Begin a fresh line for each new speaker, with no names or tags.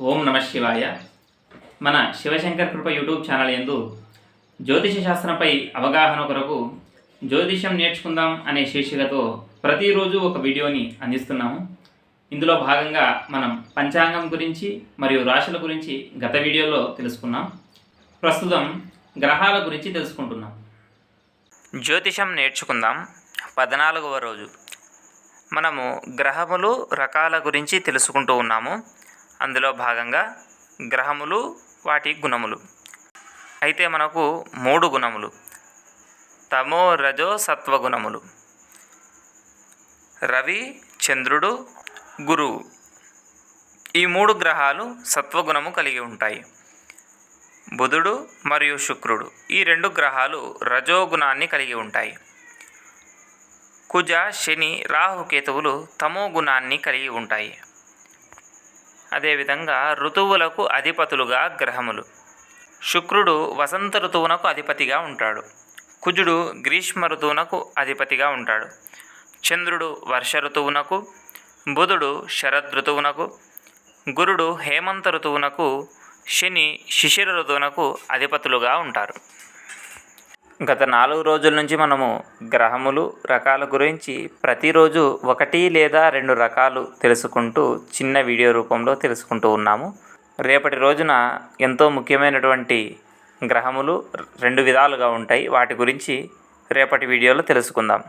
ఓం నమ శివాయ. మన శివశంకర్ కృప యూట్యూబ్ ఛానల్ ఎందు జ్యోతిష శాస్త్రంపై అవగాహన కొరకు జ్యోతిషం నేర్చుకుందాం అనే శీర్షికతో ప్రతిరోజు ఒక వీడియోని అందిస్తున్నాము. ఇందులో భాగంగా మనం పంచాంగం గురించి మరియు రాశుల గురించి గత వీడియోలో తెలుసుకున్నాం. ప్రస్తుతం గ్రహాల గురించి తెలుసుకుంటున్నాం. జ్యోతిషం నేర్చుకుందాం. పద్నాలుగవ రోజు. మనము గ్రహములు రకాల గురించి తెలుసుకుంటూ ఉన్నాము. అందులో భాగంగా గ్రహములు వాటి గుణములు. అయితే మనకు మూడు గుణములు. తమో రజో సత్వగుణములు రవి చంద్రుడు గురువు ఈ మూడు గ్రహాలు సత్వగుణము కలిగి ఉంటాయి. బుధుడు మరియు శుక్రుడు ఈ రెండు గ్రహాలు రజోగుణాన్ని కలిగి ఉంటాయి. కుజ శని రాహుకేతువులు తమో గుణాన్ని కలిగి ఉంటాయి. అదేవిధంగా ఋతువులకు అధిపతులుగా గ్రహములు. శుక్రుడు వసంత ఋతువునకు అధిపతిగా ఉంటాడు. కుజుడు గ్రీష్మ ఋతువునకు అధిపతిగా ఉంటాడు. చంద్రుడు వర్ష ఋతువునకు బుధుడు శరద్ ఋతువునకు గురుడు హేమంత ఋతువునకు శని శిశిర ఋతువునకు అధిపతులుగా ఉంటారు. గత నాలుగు రోజుల నుంచి మనము గ్రహములు రకాల గురించి ప్రతిరోజు ఒకటి లేదా రెండు రకాలు తెలుసుకుంటూ చిన్న వీడియో రూపంలో తెలుసుకుంటూ ఉన్నాము. రేపటి రోజున ఎంతో ముఖ్యమైనటువంటి గ్రహములు రెండు విధాలుగా ఉంటాయి. వాటి గురించి రేపటి వీడియోలో తెలుసుకుందాం.